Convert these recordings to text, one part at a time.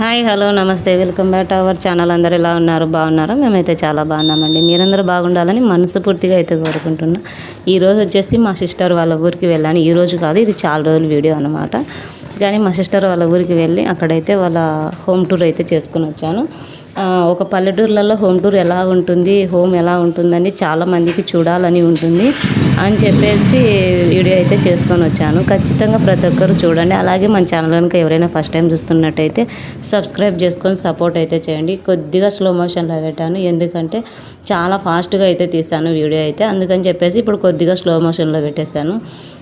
Hi hello నమస్తే welcome back to our channel. అందరు ఎలా ఉన్నారు? బాగున్నారా? మేమైతే చాలా బాగున్నామండి. మీరందరూ బాగుండాలని మనస్ఫూర్తిగా అయితే కోరుకుంటున్నా. ఈ రోజు వచ్చేసి మా సిస్టర్ వాళ్ళ ఊరికి వెళ్ళాను. ఈరోజు కాదు ఇది చాలా రోజుల వీడియో అనమాట కానీ మా సిస్టర్ వాళ్ళ ఊరికి వెళ్ళి అక్కడైతే వాళ్ళ హోమ్ టూర్ అయితే చేసుకుని వచ్చాను. ఒక పల్లెటూర్లలో హోమ్ టూర్ ఎలా ఉంటుంది హోమ్ ఎలా ఉంటుందని చాలా మందికి చూడాలని ఉంటుంది అని చెప్పేసి వీడియో అయితే చేసుకొని వచ్చాను. ఖచ్చితంగా ప్రతి ఒక్కరు చూడండి. అలాగే మన ఛానల్ కనుక ఎవరైనా ఫస్ట్ టైం చూస్తున్నట్టయితే సబ్స్క్రైబ్ చేసుకొని సపోర్ట్ అయితే చేయండి. కొద్దిగా స్లో మోషన్లో పెట్టాను. ఎందుకంటే చాలా ఫాస్ట్గా అయితే తీసాను వీడియో అయితే. అందుకని చెప్పేసి ఇప్పుడు కొద్దిగా స్లో మోషన్లో పెట్టేశాను.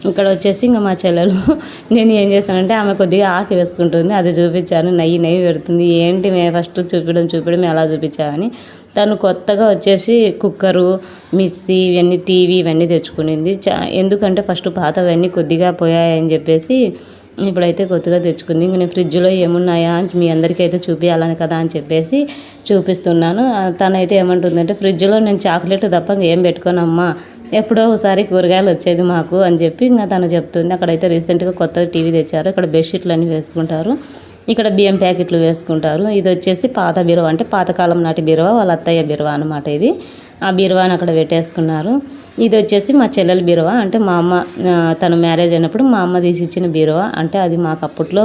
ఇక్కడ వచ్చేసి ఇంకా మా చెల్లెలు నేను ఏం చేశానంటే ఆమె కొద్దిగా ఆకి వేసుకుంటుంది. అది చూపించాను. నెయ్యి నెయ్యి పెడుతుంది. ఏంటి మేము ఫస్ట్ చూపించడం చూపించడం ఎలా చూపించావని. తను కొత్తగా వచ్చేసి కుక్కరు మిక్సీ ఇవన్నీ టీవీ ఇవన్నీ తెచ్చుకునింది. చా ఎందుకంటే ఫస్ట్ పాతవన్నీ కొద్దిగా పోయాయని చెప్పేసి ఇప్పుడైతే కొత్తగా తెచ్చుకుంది. ఇంక నేను ఫ్రిడ్జ్లో ఏమున్నాయా అని మీ అందరికీ అయితే చూపించాలని కదా అని చెప్పేసి చూపిస్తున్నాను. తనైతే ఏమంటుందంటే ఫ్రిడ్జ్లో నేను చాక్లెట్ తప్ప ఏం పెట్టుకోనమ్మా. ఎప్పుడో ఒకసారి కూరగాయలు వచ్చేది మాకు అని చెప్పి ఇంకా తను చెప్తుంది. అక్కడైతే రీసెంట్గా కొత్త టీవీ తెచ్చారు. ఇక్కడ బెడ్షీట్లు అన్నీ వేసుకుంటారు. ఇక్కడ బియ్యం ప్యాకెట్లు వేసుకుంటారు. ఇది వచ్చేసి పాత బీరువా అంటే పాతకాలం నాటి బీరువా వాళ్ళ అత్తయ్య బీరువా అనమాట ఇది. ఆ బీరువాని అక్కడ పెట్టేసుకున్నారు. ఇది వచ్చేసి మా చెల్లెల బీరువా? అంటే మా అమ్మ తను మ్యారేజ్ అయినప్పుడు మా అమ్మ తీసి ఇచ్చిన బీరువా? అంటే అది మాకు అప్పట్లో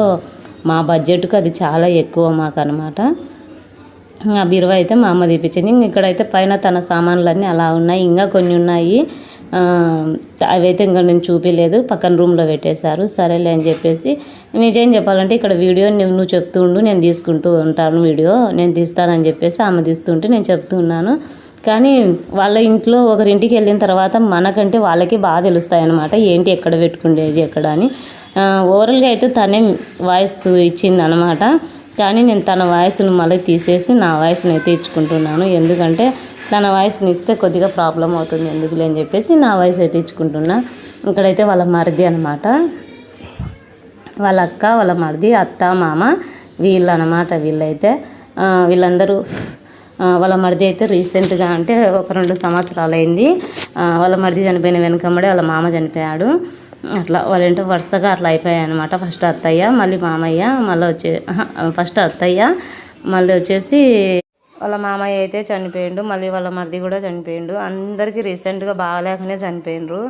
మా బడ్జెట్కు అది చాలా ఎక్కువ మాకు అనమాట ఆ బీరువా అయితే మా అమ్మ తీపించింది ఇక్కడైతే పైన తన సామాన్లన్నీ అలా ఉన్నాయి. ఇంకా కొన్ని ఉన్నాయి. అవైతే ఇంకా నేను చూపించలేదు పక్కన రూమ్లో పెట్టేశారు. సరేలే అని చెప్పేసి నిజం చెప్పాలంటే ఇక్కడ వీడియో నువ్వు నువ్వు చెప్తూ ఉండు నేను తీసుకుంటూ ఉంటాను వీడియో. నేను తీస్తానని చెప్పేసి ఆమె తీస్తుంటే నేను చెప్తూ ఉన్నాను. కానీ వాళ్ళ ఇంట్లో ఒకరింటికి వెళ్ళిన తర్వాత మనకంటే వాళ్ళకి బాగా తెలుస్తాయి అనమాట ఏంటి ఎక్కడ పెట్టుకుండేది ఎక్కడ అని. ఓవరాల్గా అయితే తనే వాయిస్ ఇచ్చింది అనమాట కానీ నేను తన వాయిస్ను మళ్ళీ తీసేసి నా వాయిస్ని అయితే ఇచ్చుకుంటున్నాను. ఎందుకంటే తన వాయిస్ని ఇస్తే కొద్దిగా ప్రాబ్లం అవుతుంది ఎందుకులే అని చెప్పేసి నా వాయిస్ అయితే ఇచ్చుకుంటున్నా. ఇక్కడైతే వాళ్ళ మరిది అనమాట వాళ్ళ అక్క వాళ్ళ మరిది అత్త మామ వీళ్ళు అనమాట వీళ్ళైతే వీళ్ళందరూ వాళ్ళ మరిది అయితే రీసెంట్గా అంటే ఒక రెండు సంవత్సరాలు అయింది వాళ్ళ మరిది చనిపోయిన వెనుకమ్మడే వాళ్ళ మామ చనిపోయాడు. అట్లా వాళ్ళేంటో వరుసగా అట్లా అయిపోయాయి అనమాట ఫస్ట్ అత్తయ్య మళ్ళీ మామయ్య మళ్ళీ వచ్చే ఫస్ట్ అత్తయ్య మళ్ళీ వచ్చేసి వాళ్ళ మామయ్య అయితే చనిపోయిండు మళ్ళీ వాళ్ళ మరిది కూడా చనిపోయిండు. అందరికీ రీసెంట్గా బాగాలేకనే చనిపోయిండ్రు.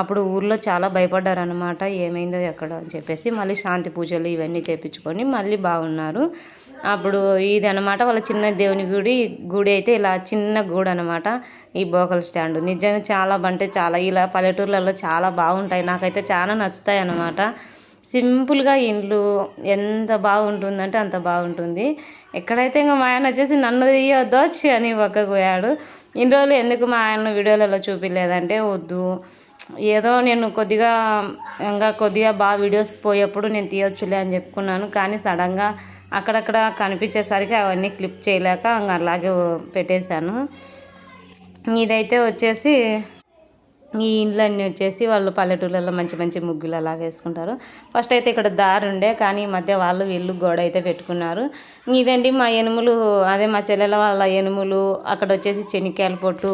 అప్పుడు ఊర్లో చాలా భయపడ్డారు అనమాట ఏమైందో ఎక్కడ అని చెప్పేసి మళ్ళీ శాంతి పూజలు ఇవన్నీ చేపించుకొని మళ్ళీ బాగున్నారు. అప్పుడు ఇది అనమాట వాళ్ళ చిన్న దేవుని గుడి. గుడి అయితే ఇలా చిన్న గుడి అనమాట ఈ బోకల్ స్టాండ్. నిజంగా చాలా అంటే చాలా ఇలా పల్లెటూర్లలో చాలా బాగుంటాయి. నాకైతే చాలా నచ్చుతాయి అనమాట సింపుల్గా ఇండ్లు ఎంత బాగుంటుందంటే అంత బాగుంటుంది. ఎక్కడైతే ఇంకా మా ఆయన వచ్చేసి నన్ను తీయొద్దొచ్చి అని పక్కకు పోయాడు. ఇన్ని రోజులు ఎందుకు మా ఆయన వీడియోలలో చూపించలేదంటే వద్దు. ఏదో నేను కొద్దిగా ఇంకా కొద్దిగా బాగా వీడియోస్ పోయేప్పుడు నేను తీయొచ్చులే అని చెప్పుకున్నాను. కానీ సడన్గా అక్కడక్కడ కనిపించేసరికి అవన్నీ క్లిప్ చేయలేక అలాగే పెట్టేశాను. ఇదైతే వచ్చేసి ఈ ఇండ్లన్నీ వచ్చేసి వాళ్ళు పల్లెటూళ్ళలో మంచి మంచి ముగ్గులు అలా వేసుకుంటారు. ఫస్ట్ అయితే ఇక్కడ దారి ఉండే కానీ ఈ మధ్య వాళ్ళు వీళ్ళు గోడ అయితే పెట్టుకున్నారు. ఇదండి మా ఎనుములు? అదే మా చెల్లెల వాళ్ళ ఎనుములు అక్కడ వచ్చేసి చెనిక్కాయల పొట్టు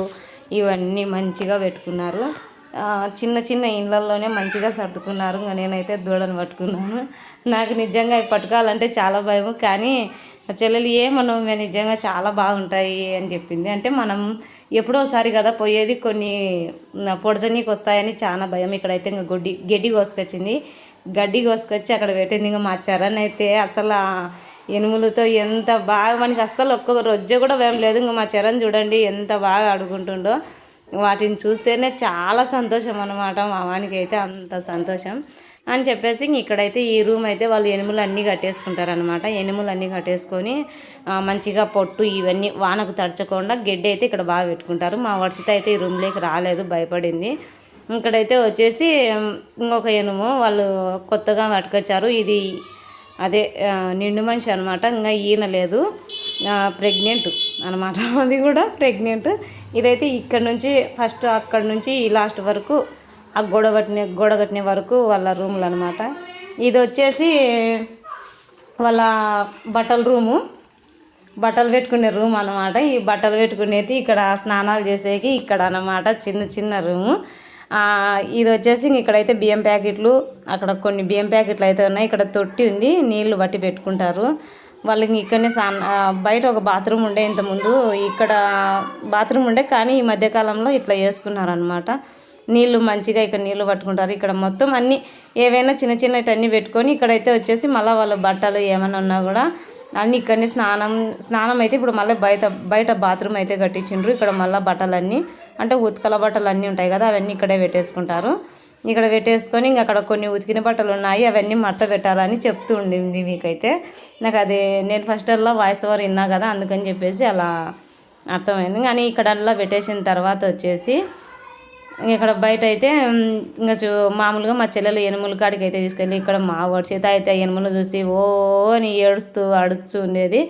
ఇవన్నీ మంచిగా పెట్టుకున్నారు. చిన్న చిన్న ఇండ్లలోనే మంచిగా సర్దుకున్నారు. ఇంకా నేనైతే దూడను పట్టుకున్నాను. నాకు నిజంగా అవి పట్టుకోవాలంటే చాలా భయం. కానీ మా చెల్లెలు ఏమన్నా నిజంగా చాలా బాగుంటాయి అని చెప్పింది. అంటే మనం ఎప్పుడో ఒకసారి కదా పోయేది కొన్ని పొడజనీకి వస్తాయని చాలా భయం. ఇక్కడైతే ఇంకా గొడ్డి గడ్డి కోసుకొచ్చింది. గడ్డి కోసుకొచ్చి అక్కడ పెట్టింది. ఇంకా మా చరణ్ అయితే అసలు ఎనుములతో ఎంత బాగా మనకి అస్సలు ఒక్క రొజ్జ కూడా భయం లేదు. ఇంకా మా చరణ్ చూడండి ఎంత బాగా అడుగుంటుండో వాటిని చూస్తేనే చాలా సంతోషం అనమాట మా వానికి అయితే అంత సంతోషం. అని చెప్పేసి ఇక్కడైతే ఈ రూమ్ అయితే వాళ్ళు ఎనుములు అన్నీ కట్టేసుకుంటారనమాట ఎనుములు అన్నీ కట్టేసుకొని మంచిగా పొట్టు ఇవన్నీ వానకు తడచకుండా గడ్డి అయితే ఇక్కడ బాగా పెట్టుకుంటారు. మా వర్షిత అయితే ఈ రూమ్లోకి రాలేదు భయపడింది. ఇక్కడైతే వచ్చేసి ఇంకొక ఎనుము వాళ్ళు కొత్తగా పట్టుకొచ్చారు. ఇది అదే నిండు మనిషి అనమాట ఇంకా ఈయన లేదు. ప్రెగ్నెంట్ అనమాట అది కూడా ప్రెగ్నెంట్ ఇదైతే ఇక్కడ నుంచి ఫస్ట్ అక్కడ నుంచి ఈ లాస్ట్ వరకు ఆ గోడ కట్టిన కట్టిన వరకు వాళ్ళ రూములు అనమాట ఇది వచ్చేసి వాళ్ళ బట్టల రూము బట్టలు పెట్టుకునే రూమ్ అనమాట ఈ బట్టలు పెట్టుకునేది ఇక్కడ స్నానాలు చేసేకి ఇక్కడ అనమాట చిన్న చిన్న రూము ఇది వచ్చేసి ఇక్కడైతే బియ్యం ప్యాకెట్లు అక్కడ కొన్ని బియ్యం ప్యాకెట్లు అయితే ఉన్నాయి. ఇక్కడ తొట్టి ఉంది నీళ్ళు బట్టి పెట్టుకుంటారు. వాళ్ళకి ఇక్కడనే స్నాన బయట ఒక బాత్రూమ్ ఉండే ఇంతకుముందు ఇక్కడ బాత్రూమ్ ఉండే కానీ ఈ మధ్యకాలంలో ఇట్లా వేసుకున్నారనమాట నీళ్ళు మంచిగా ఇక్కడ నీళ్ళు పట్టుకుంటారు. ఇక్కడ మొత్తం అన్ని ఏవైనా చిన్న చిన్న అన్నీ పెట్టుకొని ఇక్కడైతే వచ్చేసి మళ్ళీ వాళ్ళ బట్టలు ఏమైనా ఉన్నా కూడా అన్నీ ఇక్కడనే స్నానం స్నానం అయితే ఇప్పుడు మళ్ళీ బయట బయట బాత్రూమ్ అయితే కట్టించిండ్రు. ఇక్కడ మళ్ళీ బట్టలన్నీ అంటే ఉతకల బట్టలు అన్నీ ఉంటాయి కదా అవన్నీ ఇక్కడే పెట్టేసుకుంటారు. ఇక్కడ పెట్టేసుకొని ఇంకా అక్కడ కొన్ని ఉతికిన బట్టలు ఉన్నాయి అవన్నీ మట్ట పెట్టాలని చెప్తూ ఉండింది మీకైతే. నాకు అది నేను ఫస్ట్ అలా వాయిస్ ఓవర్ విన్నా కదా అందుకని చెప్పేసి అలా అర్థమైంది. కానీ ఇక్కడ అలా పెట్టేసిన తర్వాత వచ్చేసి ఇక్కడ బయట అయితే ఇంకా చూ మామూలుగా మా చెల్లెలు ఎనుముల కాడికి అయితే తీసుకెళ్ళి ఇక్కడ మా వాడి చేత అయితే ఆ ఎనుములు చూసి ఓ అని ఏడుస్తూ అడుస్తూ ఉండేది.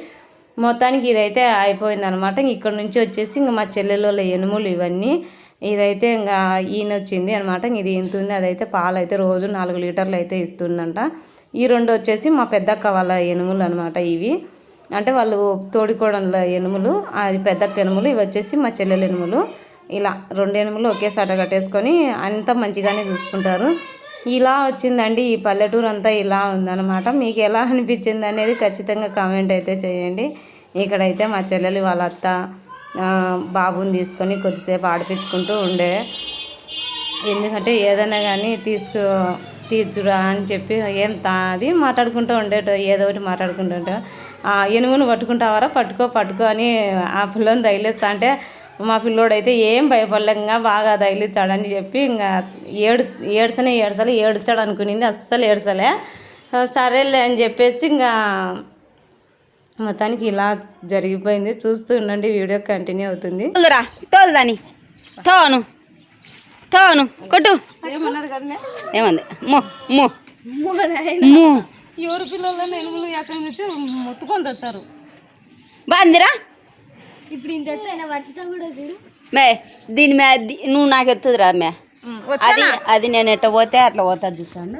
మొత్తానికి ఇదైతే అయిపోయింది అనమాట ఇక్కడ నుంచి వచ్చేసి ఇంకా మా చెల్లెళ్ళ ఎనుములు ఇవన్నీ ఇదైతే ఇంకా ఈయన వచ్చింది అనమాట ఇది ఇంత ఉంది అదైతే పాలు అయితే రోజు నాలుగు లీటర్లు అయితే ఇస్తుందంట. ఈ రెండు వచ్చేసి మా పెద్దక్క వాళ్ళ ఎనుములు అనమాట ఇవి. అంటే వాళ్ళు తోడికోడళ్ళ ఎనుములు అది పెద్దక్క ఎనుములు ఇవి వచ్చేసి మా చెల్లెల ఎనుములు. ఇలా రెండు ఎనుములు ఒకేసాట కట్టేసుకొని అంతా మంచిగానే చూసుకుంటారు. ఇలా వచ్చిందండి ఈ పల్లెటూరు అంతా ఇలా ఉందన్నమాట. మీకు ఎలా అనిపించింది అనేది ఖచ్చితంగా కామెంట్ అయితే చేయండి. ఇక్కడైతే మా చెల్లెలు వాళ్ళ అత్త బాబుని తీసుకొని కొద్దిసేపు ఆడిపించుకుంటూ ఉండే. ఎందుకంటే ఏదైనా కానీ తీసుకు తీర్చురా అని చెప్పి ఏం తా అది మాట్లాడుకుంటూ ఉండేట ఏదో ఒకటి మాట్లాడుకుంటూ ఉంటే ఆ పట్టుకుంటావారా? పట్టుకో పట్టుకో అని ఆ పిల్లని తగిలిస్తా అంటే మా పిల్లోడైతే ఏం భయపడలేక బాగా తగిలిచ్చాడని చెప్పి ఇంకా ఏడు ఏడ్సనే ఏడ్సలే ఏడ్చాడు అనుకునింది అస్సలు ఏడ్సలే ఆ, సరేలే అని చెప్పేసి ఇంకా మొత్తానికి ఇలా జరిగిపోయింది. చూస్తూ ఉండండి వీడియో కంటిన్యూ అవుతుంది. తోలురా తోలుదాని తోను తోను కొట్టు. ఏమన్నది కదా ఏమంది? మో మో. మో ఎవరు పిల్లలు ఎనుములు ఎక్కడి నుంచి మొత్తుకొని తెచ్చారు. బాందిరా ఇప్పుడు ఇంత ఎత్తైన వర్షితం కూడా చూడు. మే దీని మే ది- నువ్వు నాకు ఎత్తుదిరా మే. అది అది నేను ఎట్ట పోతే అట్లా పోతా చూసాను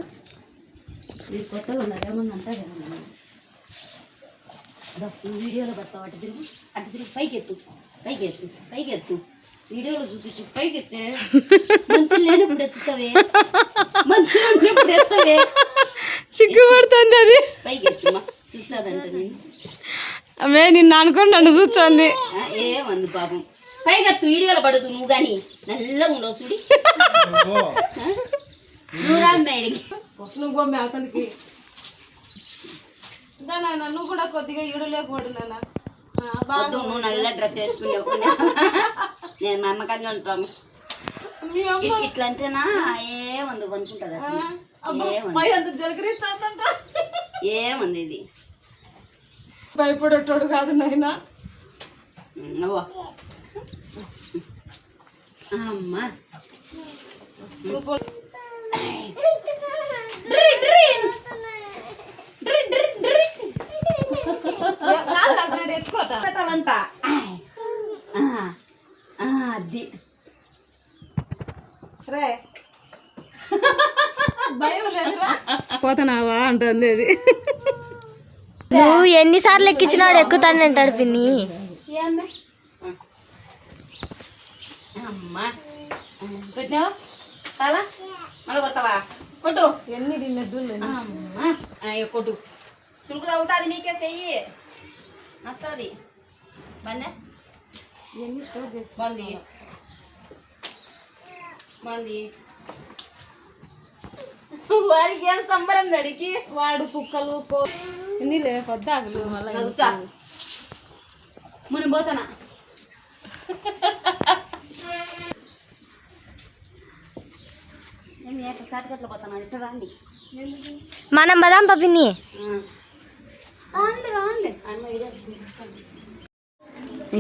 ఇది కొత్తగా ఉన్నది ఏమన్నా అంటారు వీడియోలో పడతావు అటు తిరుగు అటు తిరుగు పైకి ఎత్తు పైకి ఎత్తు పైకి ఎత్తు వీడియోలో చూపించు పైకి ఎత్తే మంచి లేనప్పుడు ఎత్తుతావే. మంచి లేనప్పుడు ఎత్తవే సిగ్గుపడుతుంది అది. పైకి ఎత్తుమా చూసాదంట నేను ఆమె నిన్ను అనుకోండి నన్ను చూస్తుంది. ఆ, ఏమంది పాపం. పైగా వీడియోలో పడదు నువ్వు కానీ నల్లగా ఉండవు చూడి. నువ్వు రా మేడికి నువ్వు అతనికి. నువ్వు కూడా కొద్దిగా ఈడు లేకపోడు నాన్న. వద్దు నువ్వు నల్ల డ్రెస్ వేసుకునేప్పుడు నేను మా అమ్మకాన్ని ఉంటాను ఇట్లా అంటేనా ఏమంది అనుకుంటుంది ఏమంది పై అంత జలకరిస్తుందంట ఏమంది ఇది? భయపడేటోడు కాదు నాయన. అమ్మా. ఆ, అది. రే. భయం లేదురా. పోతున్నావా అంటుంది అది. నువ్వు ఎన్నిసార్లు ఎక్కించినాడు ఎక్కుతాను అంటాడు పిన్ని. కొట్టు. ఎన్ని కొట్టు. చురుకు తగ్గుతుంది నీకే చెయ్యి. నచ్చది. బందే. ఎన్ని స్టోర్ చేసి బంది బంది వాడికి ఏం సంబరం దానికి వాడు కుక్కలు పొద్దాకులు మళ్ళీ పోతానా? మనం బదాం పా పిన్ని.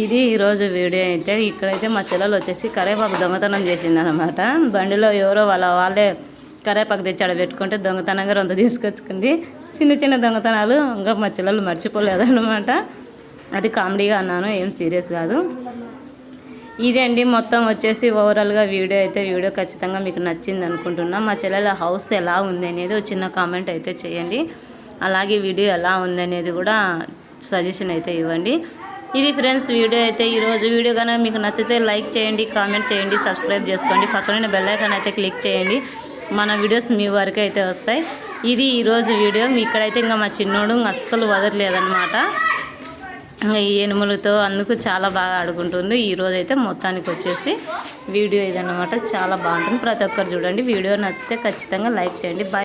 ఇది. ఈరోజు వీడియో అయితే. ఇక్కడైతే మా చెల్లెలు వచ్చేసి కరేపాకు దొంగతనం చేసింది అనమాట బండిలో ఎవరో వాళ్ళ వాళ్ళే కరేపాకు తెచ్చి ఆడ పెట్టుకుంటే దొంగతనంగా రొంత తీసుకొచ్చుకుంది. చిన్న చిన్న దొంగతనాలు ఇంకా మా చెల్లెలు మర్చిపోలేదన్నమాట. అది కామెడీగా అన్నాను ఏం సీరియస్ కాదు. ఇదే అండి మొత్తం వచ్చేసి ఓవరాల్గా వీడియో అయితే వీడియో ఖచ్చితంగా మీకు నచ్చింది అనుకుంటున్నా. మా చెల్లెల హౌస్ ఎలా ఉంది అనేది ఒక చిన్న కామెంట్ అయితే చేయండి. అలాగే వీడియో ఎలా ఉంది అనేది కూడా సజెషన్ అయితే ఇవ్వండి. ఇది ఫ్రెండ్స్ వీడియో అయితే ఈరోజు వీడియో కనుక మీకు నచ్చితే లైక్ చేయండి కామెంట్ చేయండి సబ్స్క్రైబ్ చేసుకోండి. పక్కన బెల్ ఐకాన్ అయితే క్లిక్ చేయండి. మన వీడియోస్ మీ వరకు అయితే వస్తాయి. ఇది ఈరోజు వీడియో. ఇక్కడైతే ఇంకా మా చిన్నోడు అస్సలు వదలలేదన్నమాట. ఇంకా ఈ ఎనుములతో అందుకు చాలా బాగా ఆడుకుంటుంది. ఈ రోజు అయితే మొత్తానికి వచ్చేసి వీడియో ఇదన్నమాట. చాలా బాగుంటుంది. ప్రతి ఒక్కరు చూడండి. వీడియో నచ్చితే ఖచ్చితంగా లైక్ చేయండి. బాయ్